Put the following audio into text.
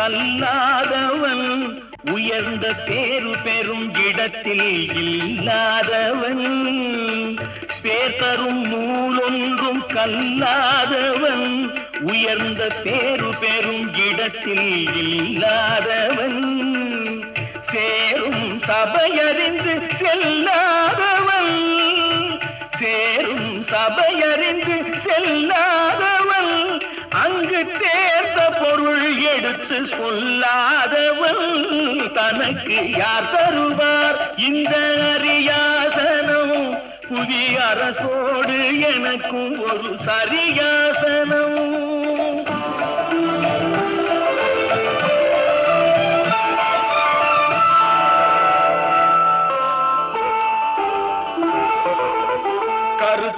கல்லாதவன். உயர்ந்த பேரு பெறும் இடத்தில் இல்லாதவன். பேர் தரும் நூலொன்றும் கல்லாதவன். உயர்ந்த பேரு பெறும் இடத்தில் இல்லாதவன். சேரும் சபையறிந்து செல்லாதவன். சேரும் சபையறிந்து செல்லாதவன் எடுத்து சொல்லாதவன் தனக்கு யார் தருவார்? இந்த அரியாசனம் புதிய அரசோடு எனக்கும் ஒரு சரியாசனம். கருத்து